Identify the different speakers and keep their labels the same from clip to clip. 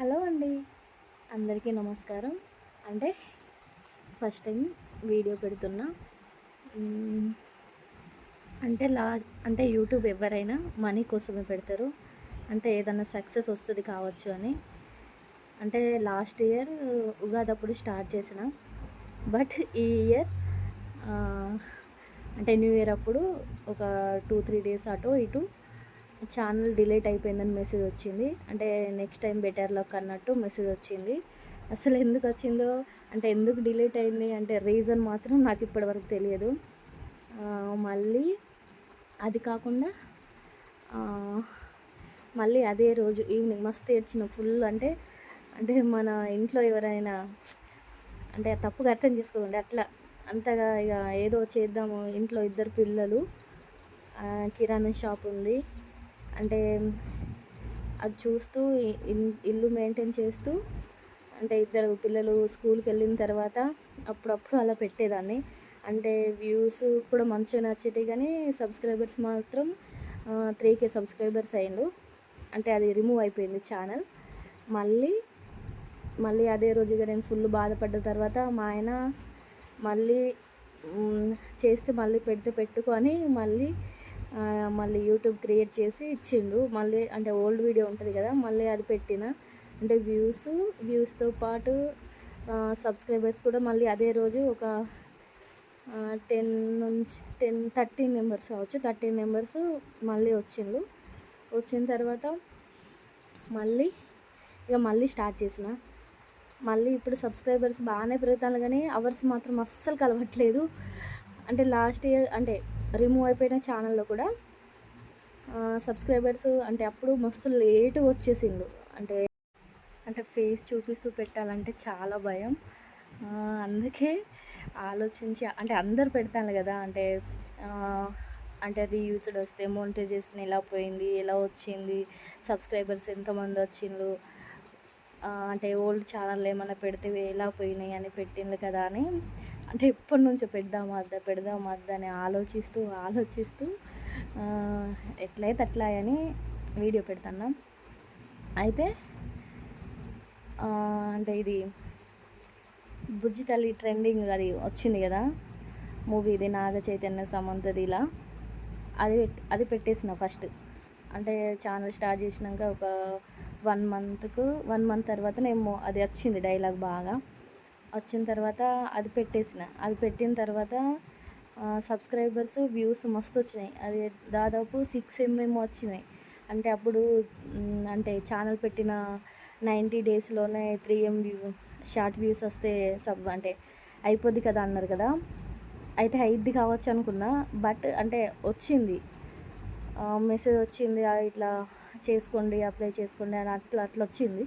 Speaker 1: Hello అండి. అందరికీ నమస్కారం. అంటే ఫస్ట్ టైం వీడియో పెడుతున్నా. అంటే లా అంటే యూట్యూబ్ ఎవరైనా మనీ కోసమే పెడతారు. అంటే ఏదన్నా సక్సెస్ వస్తుంది కావచ్చు అని. అంటే లాస్ట్ ఇయర్ ఉగాది అప్పుడు స్టార్ట్ చేసిన. బట్ ఈ ఇయర్ అంటే న్యూ ఇయర్ అప్పుడు ఒక టూ త్రీ డేస్ అటు ఇటు ఛానల్ డిలీట్ అయిపోయిందని మెసేజ్ వచ్చింది. అంటే నెక్స్ట్ టైం బెటర్ లక్ అన్నట్టు మెసేజ్ వచ్చింది. అసలు ఎందుకు వచ్చిందో అంటే ఎందుకు డిలీట్ అయింది అంటే రీజన్ మాత్రం నాకు ఇప్పటివరకు తెలియదు. మళ్ళీ అది కాకుండా మళ్ళీ అదే రోజు ఈవినింగ్ మస్తు ఏడ్చిన ఫుల్ అంటే అంటే మన ఇంట్లో ఎవరైనా అంటే తప్పుగా అర్థం చేసుకోకండి అట్లా అంతగా ఇక ఏదో చేద్దాము ఇంట్లో ఇద్దరు పిల్లలు కిరాణా షాప్ ఉంది. అంటే అది చూస్తూ ఇన్- ఇల్లు మెయింటైన్ చేస్తూ అంటే ఇద్దరు పిల్లలు స్కూల్కి వెళ్ళిన తర్వాత అప్పుడప్పుడు అలా పెట్టేదాన్ని. అంటే వ్యూస్ కూడా మంచిగా నచ్చేటి కానీ సబ్స్క్రైబర్స్ మాత్రం త్రీ కే సబ్స్క్రైబర్స్ అయ్యిండు అంటే అది రిమూవ్ అయిపోయింది ఛానల్. మళ్ళీ మళ్ళీ అదే రోజుగా నేను ఫుల్ బాధపడ్డ తర్వాత మా ఆయన మళ్ళీ చేస్తే మళ్ళీ పెడితే పెట్టుకొని మళ్ళీ మళ్ళీ యూట్యూబ్ క్రియేట్ చేసి ఇచ్చిండు. మళ్ళీ అంటే ఓల్డ్ వీడియో ఉంటుంది కదా మళ్ళీ అది పెట్టిన. అంటే వ్యూస్ వ్యూస్తో పాటు సబ్స్క్రైబర్స్ కూడా మళ్ళీ అదే రోజు ఒక టెన్ నుంచి టెన్ థర్టీన్ మెంబర్స్ కావచ్చు థర్టీన్ మెంబర్స్ మళ్ళీ వచ్చిండు. వచ్చిన తర్వాత మళ్ళీ ఇక మళ్ళీ స్టార్ట్ చేసిన. మళ్ళీ ఇప్పుడు సబ్స్క్రైబర్స్ బాగానే పెరుగుతాను కానీ అవర్స్ మాత్రం అస్సలు కలవట్లేదు. అంటే లాస్ట్ ఇయర్ అంటే రిమూవ్ అయిపోయిన ఛానల్లో కూడా సబ్స్క్రైబర్స్ అంటే అప్పుడు మస్తు లేటు వచ్చేసిండు. అంటే అంటే ఫేస్ చూపిస్తూ పెట్టాలంటే చాలా భయం. అందుకే ఆలోచించి అంటే అందరు పెడతాను కదా అంటే అంటే రీయూస్డ్ వస్తే మోనిటైజేషన్ ఎలా పోయింది ఎలా వచ్చింది సబ్స్క్రైబర్స్ ఎంతమంది వచ్చిండ్రు అంటే ఓల్డ్ ఛానల్ ఏమైనా పెడితే ఎలా పోయినాయి అని పెట్టిండ్రు కదా అని అంటే ఎప్పటి నుంచో పెడదాం అద్దా పెడదాం అద్దా అని ఆలోచిస్తూ ఆలోచిస్తూ ఎట్లయితే అట్లా అని వీడియో పెడుతున్నాం. అయితే అంటే ఇది బుజ్జి తల్లి ట్రెండింగ్ అది వచ్చింది కదా మూవీ ఇది నాగ చైతన్య సమంతది ఇలా. అది అది పెట్టేసిన ఫస్ట్. అంటే ఛానల్ స్టార్ట్ చేసినాక ఒక వన్ మంత్కు వన్ మంత్ తర్వాత నేను అది వచ్చింది డైలాగ్ బాగా. వచ్చిన తర్వాత అది పెట్టేసిన. అది పెట్టిన తర్వాత సబ్స్క్రైబర్స్ వ్యూస్ మస్తు వచ్చినాయి. అది దాదాపు సిక్స్ ఎంఎం వచ్చినాయి. అంటే అప్పుడు అంటే ఛానల్ పెట్టిన నైంటీ డేస్లోనే three M view short views వస్తే సబ్ అంటే అయిపోద్ది కదా అన్నారు కదా. అయితే అయిద్ది కావచ్చు అనుకున్నా బట్ అంటే వచ్చింది. మెసేజ్ వచ్చింది ఇట్లా చేసుకోండి అప్లై చేసుకోండి అని అట్లా అట్లా వచ్చింది.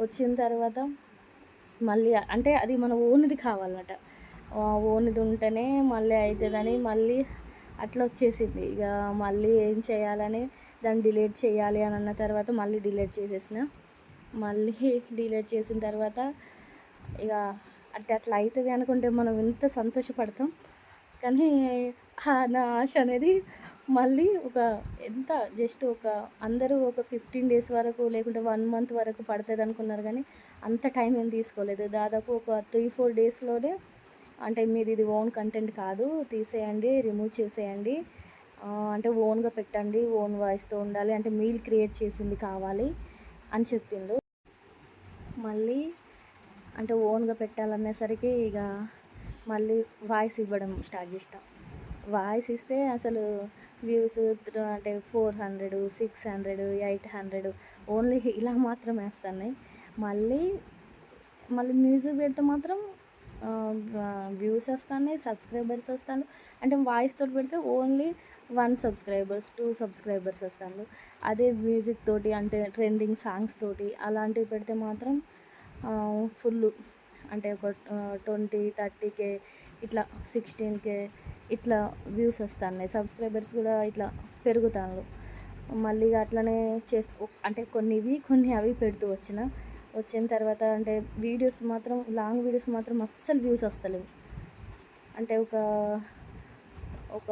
Speaker 1: వచ్చిన తర్వాత మళ్ళీ అంటే అది మన ఓన్ది కావాలన్నమాట. ఓన్ది ఉంటేనే మళ్ళీ అవుతుందని మళ్ళీ అట్లా వచ్చేసింది. ఇక మళ్ళీ ఏం చేయాలని దాన్ని డిలీట్ చేయాలి అని అన్న తర్వాత మళ్ళీ డిలీట్ చేసేసిన. మళ్ళీ డిలీట్ చేసిన తర్వాత ఇక అంటే అట్లా అవుతుంది అనుకుంటే మనం ఎంత సంతోషపడతాం. కానీ ఆ నా ఆశ అనేది మళ్ళీ ఒక ఎంత జస్ట్ ఒక అందరూ ఒక ఫిఫ్టీన్ డేస్ వరకు లేకుంటే వన్ మంత్ వరకు పడుతుంది అనుకున్నారు కానీ అంత టైం ఏం తీసుకోలేదు. దాదాపు ఒక త్రీ ఫోర్ డేస్లోనే అంటే మీది ఇది ఓన్ కంటెంట్ కాదు తీసేయండి రిమూవ్ చేసేయండి. అంటే ఓన్గా పెట్టండి ఓన్ వాయిస్తో ఉండాలి అంటే మీల్ క్రియేట్ చేసింది కావాలి అని చెప్పిండు. మళ్ళీ అంటే ఓన్గా పెట్టాలనేసరికి ఇక మళ్ళీ వాయిస్ ఇవ్వడం స్టార్ట్ చేసినాం వాయిస్ ఇస్తే అసలు వ్యూస్ అంటే four hundred six hundred eight hundred only ఇలా మాత్రం వేస్తున్నాయి. మళ్ళీ మళ్ళీ మ్యూజిక్ పెడితే మాత్రం వ్యూస్ వస్తున్నాయి సబ్స్క్రైబర్స్ వస్తాను అంటే వాయిస్ తోటి పెడితే only one subscribers two subscribers వస్తాను అదే మ్యూజిక్ తోటి అంటే ట్రెండింగ్ సాంగ్స్ తోటి అలాంటివి పెడితే మాత్రం ఫుల్ అంటే ఒక ట్వంటీ థర్టీ కే ఇట్లా సిక్స్టీన్ కే ఇట్లా వ్యూస్ వస్తున్నాయి సబ్స్క్రైబర్స్ కూడా ఇట్లా పెరుగుతాను మళ్ళీ అట్లనే చేస్తూ అంటే కొన్ని ఇవి కొన్ని అవి పెడుతూ వచ్చిన వచ్చిన తర్వాత అంటే వీడియోస్ మాత్రం లాంగ్ వీడియోస్ మాత్రం అస్సలు వ్యూస్ వస్తలేవు. అంటే ఒక ఒక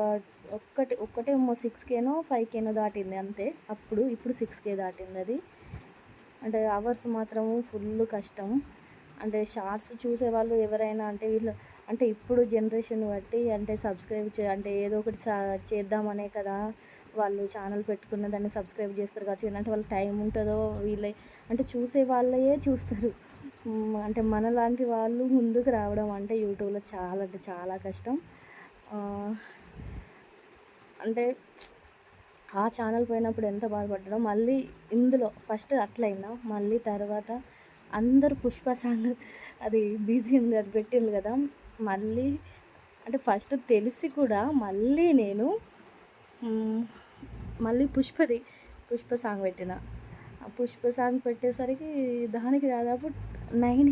Speaker 1: ఒక్కటి ఒక్కటేమో సిక్స్ కేనో ఫైవ్ కేనో దాటింది అంతే. అప్పుడు ఇప్పుడు సిక్స్ కే దాటింది అది. అంటే అవర్స్ మాత్రం ఫుల్ కష్టం. అంటే షార్ట్స్ చూసేవాళ్ళు ఎవరైనా అంటే వీళ్ళు అంటే ఇప్పుడు జనరేషన్ బట్టి అంటే సబ్స్క్రైబ్ చే అంటే ఏదో ఒకటి సా చేద్దామనే కదా వాళ్ళు ఛానల్ పెట్టుకున్న దాన్ని సబ్స్క్రైబ్ చేస్తారు కావచ్చు. ఏంటంటే వాళ్ళకి టైం ఉంటుందో వీళ్ళే. అంటే చూసే వాళ్ళయే చూస్తారు. అంటే మనలాంటి వాళ్ళు ముందుకు రావడం అంటే యూట్యూబ్లో చాలా అంటే చాలా కష్టం. అంటే ఆ ఛానల్ పోయినప్పుడు ఎంత బాధపడ్డా మళ్ళీ ఇందులో ఫస్ట్ అట్లయిందా? మళ్ళీ తర్వాత అందరు పుష్ప సాంగ్ అది బీజిఎం అది పెట్టింది కదా. మళ్ళీ అంటే ఫస్ట్ తెలిసి కూడా మళ్ళీ నేను మళ్ళీ పుష్పది పుష్ప సాంగ్ పెట్టిన. పుష్ప సాంగ్ పెట్టేసరికి దానికి దాదాపు నైన్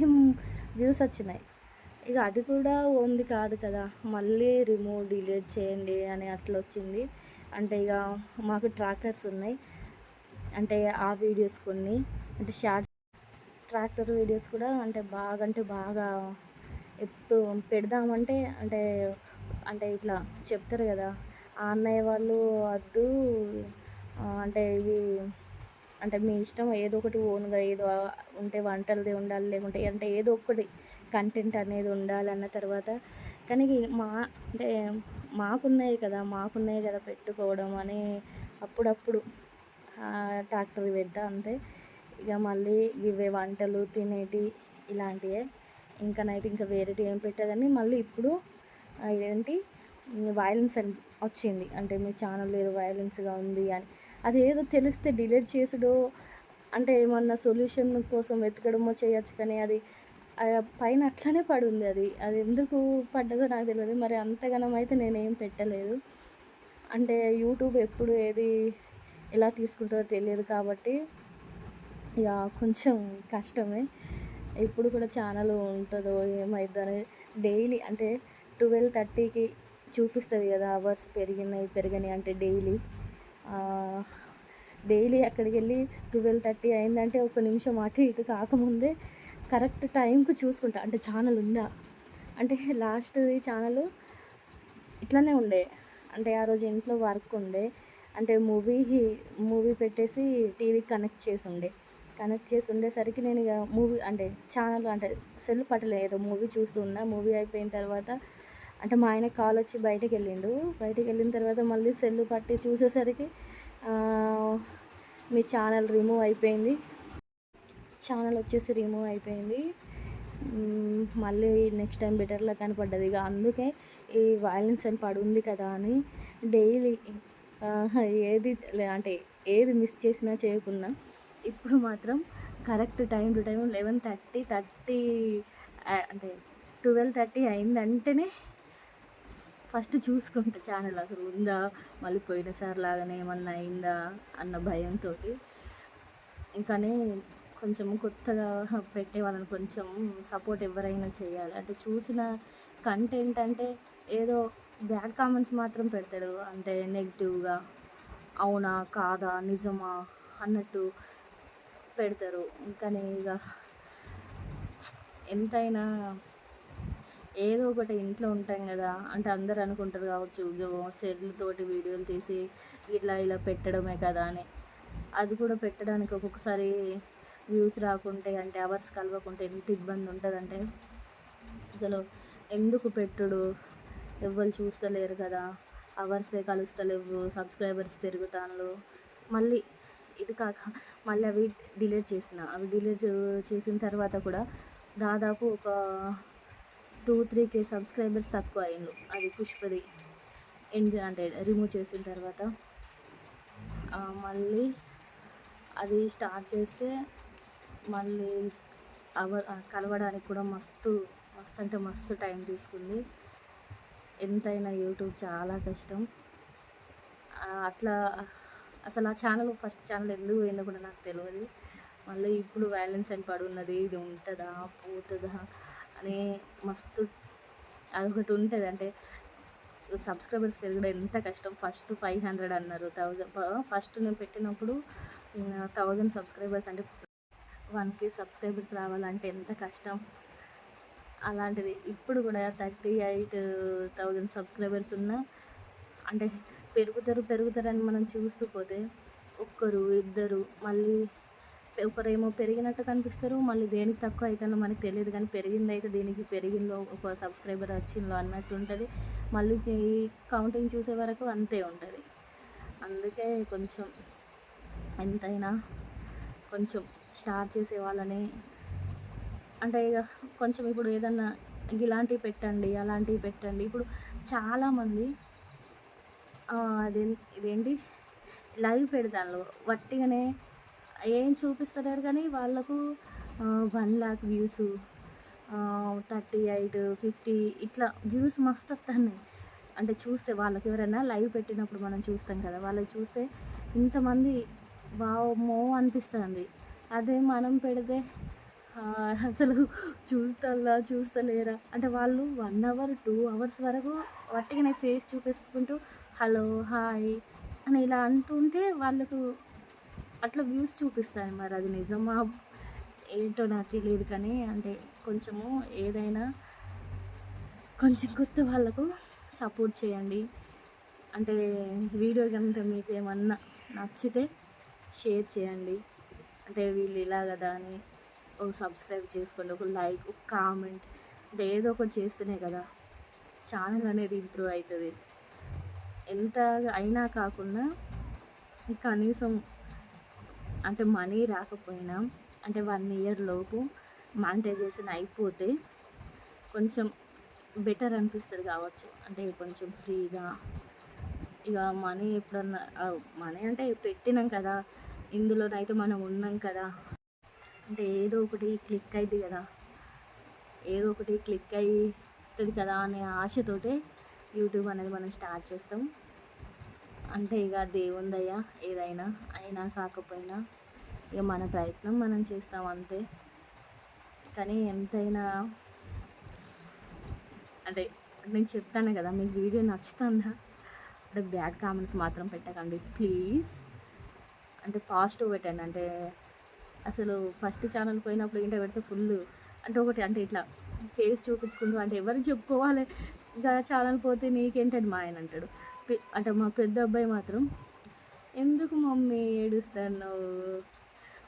Speaker 1: వ్యూస్ వచ్చినాయి. ఇక అది కూడా ఉంది కాదు కదా మళ్ళీ రిమూవ్ డిలీట్ చేయండి అని అట్లా వచ్చింది. అంటే ఇక మాకు ట్రాక్టర్స్ ఉన్నాయి. అంటే ఆ వీడియోస్ కొన్ని అంటే షార్ట్ ట్రాక్టర్ వీడియోస్ కూడా అంటే బాగా అంటే బాగా ఎప్పుడు పెడదామంటే అంటే అంటే ఇట్లా చెప్తారు కదా ఆ అన్నయ్య వాళ్ళు వద్దు అంటే ఇవి అంటే మీ ఇష్టం ఏదో ఒకటి ఓన్గా ఏదో ఉంటే వంటలది ఉండాలి లేకుంటే అంటే ఏదో ఒకటి కంటెంట్ అనేది ఉండాలి అన్న తర్వాత కానీ మా అంటే మాకున్నాయి కదా మాకున్నాయి కదా పెట్టుకోవడం అని అప్పుడప్పుడు ట్రాక్టర్ పెడతా అంతే. ఇక మళ్ళీ ఇవే వంటలు తినేటి ఇలాంటివే ఇంకా నైతే ఇంకా వేరేది ఏం పెట్టదని మళ్ళీ ఇప్పుడు ఇదేంటి ఏంటి వైలెన్స్ అని వచ్చింది. అంటే మీ ఛానల్ ఏదో వైలెన్స్గా ఉంది అని. అది ఏదో తెలిస్తే డిలీట్ చేసుడో అంటే ఏమన్నా సొల్యూషన్ కోసం వెతకడమో చేయొచ్చు కానీ అది పైన అట్లనే పడుంది అది. అది ఎందుకు పడ్డదో నాకు తెలియదు. మరి అంతగానం అయితే నేనేం పెట్టలేదు. అంటే యూట్యూబ్ ఎప్పుడు ఏది ఎలా తీసుకుంటారో తెలియదు కాబట్టి ఇక కొంచెం కష్టమే. ఎప్పుడు కూడా ఛానల్ ఉంటుందో ఏమవుతుందో డైలీ అంటే ట్వెల్వ్ థర్టీకి చూపిస్తుంది కదా అవర్స్ పెరిగినాయి పెరిగినాయి అంటే డైలీ డైలీ అక్కడికి వెళ్ళి ట్వెల్వ్ థర్టీ అయిందంటే ఒక నిమిషం అటు ఇటు కాకముందే కరెక్ట్ టైంకు చూసుకుంటా. అంటే ఛానల్ ఉందా? అంటే లాస్ట్ది ఛానల్ ఇట్లానే ఉండే. అంటే ఆ రోజు ఇంట్లో వర్క్ ఉండే. అంటే మూవీ మూవీ పెట్టేసి టీవీ కనెక్ట్ చేసి ఉండే. కనెక్ట్ చేసి ఉండేసరికి నేను ఇక మూవీ అంటే ఛానల్ అంటే సెల్ పట్టలేదు మూవీ చూస్తూ ఉన్నా. మూవీ అయిపోయిన తర్వాత అంటే మా ఆయన కాల్ వచ్చి బయటకు వెళ్ళిండు. బయటకు వెళ్ళిన తర్వాత మళ్ళీ సెల్ పట్టి చూసేసరికి మీ ఛానల్ రిమూవ్ అయిపోయింది. ఛానల్ వచ్చేసి రిమూవ్ అయిపోయింది. మళ్ళీ నెక్స్ట్ టైం బెటర్లా కనపడ్డది. ఇక అందుకే ఈ వైలెన్స్ అని పడి ఉంది కదా అని డైలీ ఏది అంటే ఏది మిస్ చేసినా చేయకున్నా. ఇప్పుడు మాత్రం correct time to time eleven thirty thirty అంటే ట్వెల్వ్ థర్టీ అయిందంటేనే ఫస్ట్ చూసుకుంటా ఛానల్ అసలు ఉందా? మళ్ళీ పోయినసారి లాగానే ఏమన్నా అయిందా? అన్న భయంతో ఇంకానే కొంచెం కొత్తగా పెట్టే వాళ్ళని కొంచెం సపోర్ట్ ఎవరైనా చేయాలి. అంటే చూసిన కంటెంట్ అంటే ఏదో బ్యాడ్ కామెంట్స్ మాత్రం పెడతాడు అంటే నెగిటివ్గా అవునా? కాదా? నిజమా? అన్నట్టు పెడతారు. కానీ ఇక ఎంతైనా ఏదో ఒకటి ఇంట్లో ఉంటాం కదా అంటే అందరు అనుకుంటారు కావచ్చు సెల్ వీడియోలు తీసి ఇట్లా ఇలా పెట్టడమే కదా అని. అది కూడా పెట్టడానికి ఒక్కొక్కసారి వ్యూస్ రాకుంటే అంటే అవర్స్ కలవకుంటే ఎంత ఇబ్బంది ఉంటుందంటే అసలు ఎందుకు పెట్టుడు? ఎవ్వరు చూస్తలేరు కదా. అవర్సే కలుస్తలేవు సబ్స్క్రైబర్స్ పెరుగుతాను మళ్ళీ ఇది కాక మళ్ళీ అవి డిలీట్ చేసిన అవి డిలీట్ చేసిన తర్వాత కూడా దాదాపు ఒక టూ త్రీ కే సబ్స్క్రైబర్స్ తక్కువ అయిండు అది పుష్పది ఎండ్ అంటే రిమూవ్ చేసిన తర్వాత. మళ్ళీ అది స్టార్ట్ చేస్తే మళ్ళీ అవ కలవడానికి కూడా మస్తు మస్తు అంటే మస్తు టైం తీసుకుంది. ఎంతైనా యూట్యూబ్ చాలా కష్టం. అట్లా అసలు ఆ ఛానల్ ఫస్ట్ ఛానల్ ఎందుకు పోయిందో కూడా నాకు తెలియదు మళ్ళీ ఇప్పుడు బ్యాలెన్స్ అని పడి ఉన్నది ఇది ఉంటుందా పోతుందా అని మస్తు అదొకటి ఉంటుంది. అంటే సబ్స్క్రైబర్స్ పెరగడం ఎంత కష్టం. ఫస్ట్ ఫైవ్ హండ్రెడ్ అన్నారు థౌజండ్ ఫస్ట్ నేను పెట్టినప్పుడు థౌజండ్ సబ్స్క్రైబర్స్ అంటే వన్ కే సబ్స్క్రైబర్స్ రావాలంటే ఎంత కష్టం. అలాంటిది. ఇప్పుడు కూడా థర్టీ ఎయిట్ థౌజండ్ సబ్స్క్రైబర్స్ ఉన్నా అంటే పెరుగుతారు పెరుగుతారని మనం చూస్తూ పోతే ఒక్కరు ఇద్దరు మళ్ళీ ఒకరేమో పెరిగినట్టు కనిపిస్తారు మళ్ళీ దేనికి తక్కువ అవుతుందో మనకు తెలియదు. కానీ పెరిగింది అయితే దీనికి పెరిగిందో ఒక సబ్స్క్రైబర్ వచ్చిందో అన్నట్టు ఉంటుంది. మళ్ళీ కౌంటింగ్ చూసే వరకు అంతే ఉంటుంది. అందుకే కొంచెం ఎంతైనా కొంచెం స్టార్ట్ చేసే వాళ్ళని అంటే ఇక కొంచెం ఇప్పుడు ఏదన్నా ఇలాంటివి పెట్టండి అలాంటివి పెట్టండి. ఇప్పుడు చాలామంది అదే ఇదేంటి? లైవ్ పెడతాను వట్టిగానే ఏం చూపిస్తలేరు కానీ వాళ్ళకు one lakh views thirty eight fifty ఇట్లా వ్యూస్ మస్తు వస్తున్నాయి అంటే చూస్తే వాళ్ళకి ఎవరైనా లైవ్ పెట్టినప్పుడు మనం చూస్తాం కదా వాళ్ళకి చూస్తే ఇంతమంది వామో అనిపిస్తుంది. అదే మనం పెడితే అసలు చూస్తల్లా చూస్తలేరా? అంటే వాళ్ళు వన్ అవర్ టూ అవర్స్ వరకు వట్టిగానే ఫేస్ చూపిస్తుకుంటూ హలో హాయ్ అని ఇలా అంటుంటే వాళ్ళకు అట్లా వ్యూస్ చూపిస్తాయి మరి. అది నిజమా? ఏంటో నాకు తెలియదు కానీ అంటే కొంచెము ఏదైనా కొంచెం కొత్త వాళ్ళకు సపోర్ట్ చేయండి. అంటే వీడియో కనుక మీకు ఏమన్నా నచ్చితే షేర్ చేయండి. అంటే వీళ్ళు ఇలా కదా అని ఓ సబ్స్క్రైబ్ చేసుకోండి ఒక లైక్ ఒక కామెంట్ అంటే ఏదో ఒకటి చేస్తేనే కదా ఛానల్ అనేది ఇంప్రూవ్ అవుతుంది. ఎంత అయినా కాకుండా కనీసం అంటే మనీ రాకపోయినా అంటే వన్ ఇయర్ లోపు మానిటైజేషన్ అయిపోతే కొంచెం బెటర్ అనిపిస్తుంది కావచ్చు. అంటే కొంచెం ఫ్రీగా ఇక మనీ ఎప్పుడన్నా మనీ అంటే పెట్టినాం కదా ఇందులోనైతే మనం ఉన్నాం కదా. అంటే ఏదో ఒకటి క్లిక్ అయింది కదా. ఏదో ఒకటి క్లిక్ అవుతుంది కదా అనే ఆశతోటే యూట్యూబ్ అనేది మనం స్టార్ట్ చేస్తాం. అంటే ఇక దేవుందయ్యా ఏదైనా అయినా కాకపోయినా ఇక మన ప్రయత్నం మనం చేస్తాం అంతే. కానీ ఎంతైనా అంటే నేను చెప్తాను కదా మీకు వీడియో నచ్చుతుందా? అంటే బ్యాడ్ కామెంట్స్ మాత్రం పెట్టకండి ప్లీజ్. అంటే పాజిటివ్ పెట్టండి అంటే అసలు ఫస్ట్ ఛానల్ పోయినప్పుడు ఏంటో పెడితే ఫుల్ అంటే ఒకటి అంటే ఇట్లా ఫేస్ చూపించుకుంటూ అంటే ఎవరు చెప్పుకోవాలి? ఇంకా ఛానల్ పోతే నీకేంటని మా ఆయన అంటాడు. అంటే మా పెద్ద అబ్బాయి మాత్రం ఎందుకు మమ్మీ ఏడుస్తాను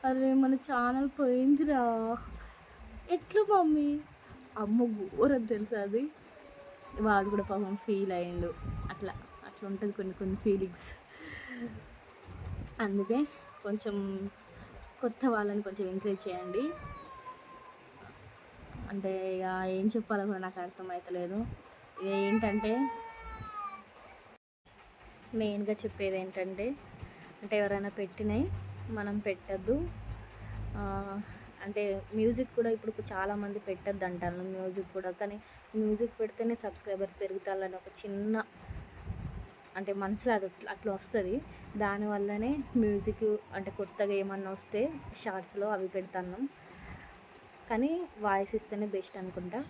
Speaker 1: అరే మన ఛానల్ పోయిందిరా. ఎట్లా మమ్మీ? అమ్మ ఘోరం తెలుసా అది? వాడు కూడా పాపం ఫీల్ అయ్యిండు అట్లా అట్లా ఉంటుంది కొన్ని కొన్ని ఫీలింగ్స్. అందుకే కొంచెం కొత్త వాళ్ళని కొంచెం ఎంకరేజ్ చేయండి. అంటే ఇక ఏం చెప్పాలో కూడా నాకు అర్థమవుతలేదు ఏంటంటే మెయిన్గా చెప్పేది ఏంటంటే అంటే ఎవరైనా పెట్టినాయి మనం పెట్టద్దు. అంటే మ్యూజిక్ కూడా ఇప్పుడు చాలామంది పెట్టద్దు అంటారు మ్యూజిక్ కూడా. కానీ మ్యూజిక్ పెడితేనే సబ్స్క్రైబర్స్ పెరుగుతారని ఒక చిన్న అంటే మనసులో అది అట్లా వస్తుంది. దానివల్లనే మ్యూజిక్ అంటే కొత్తగా ఏమన్నా వస్తే షార్ట్స్లో అవి పెడతాను కానీ వాయిస్ ఇస్తేనే బెస్ట్ అనుకుంటా.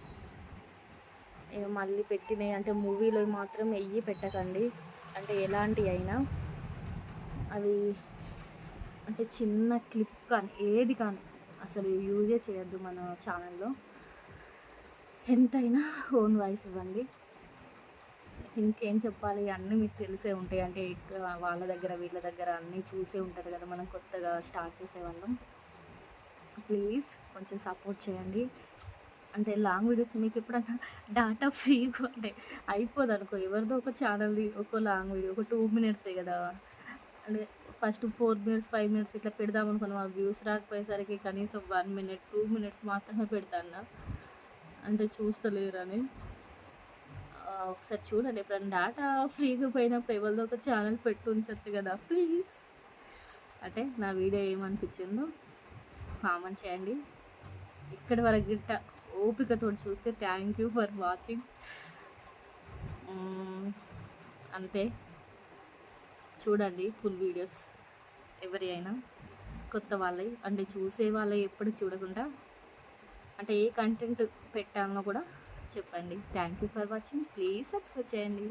Speaker 1: ఇక మళ్ళీ పెట్టినవి అంటే మూవీలో మాత్రం వెయ్యి పెట్టకండి. అంటే ఎలాంటివి అయినా అవి అంటే చిన్న క్లిప్ కానీ ఏది కానీ అసలు యూజే చేయొద్దు మన ఛానల్లో. ఎంతైనా ఓన్ వాయిస్ ఇవ్వండి. ఇంకేం చెప్పాలి? అన్నీ మీకు తెలిసే ఉంటాయి. అంటే వాళ్ళ దగ్గర వీళ్ళ దగ్గర అన్నీ చూసే ఉంటారు కదా. మనం కొత్తగా స్టార్ట్ చేసేవాళ్ళం. ప్లీజ్ కొంచెం సపోర్ట్ చేయండి. అంటే లాంగ్ వీడియోస్ మీకు ఎప్పుడన్నా డాటా ఫ్రీ అంటే అయిపోదు అనుకో. ఎవరిదో ఒక ఛానల్ది ఒక లాంగ్ వీడియో ఒక టూ మినిట్సే కదా. అంటే first four minutes five minutes ఇట్లా పెడదాం అనుకున్నాం ఆ వ్యూస్ రాకపోయేసరికి కనీసం వన్ మినిట్ టూ మినిట్స్ మాత్రమే పెడతాను అంటే చూస్తలేరని. ఒకసారి చూడండి. ఎప్పుడైనా డేటా ఫ్రీగా పోయినప్పుడు ఎవరిదో ఒక ఛానల్ పెట్టి ఉంచవచ్చు కదా. ప్లీజ్ అంటే నా వీడియో ఏమనిపించిందో కామెంట్ చేయండి. ఇక్కడి వరకు గిట్ట. ఓపికతో చూస్తే థ్యాంక్ యూ ఫర్ వాచింగ్. అంతే. చూడండి ఫుల్ వీడియోస్. ఎవరి అయినా కొత్త వాళ్ళవి అంటే చూసే వాళ్ళవి ఎప్పుడు చూడకుండా అంటే ఏ కంటెంట్ పెట్టామో కూడా చెప్పండి. Thank you for watching. Please subscribe చేయండి.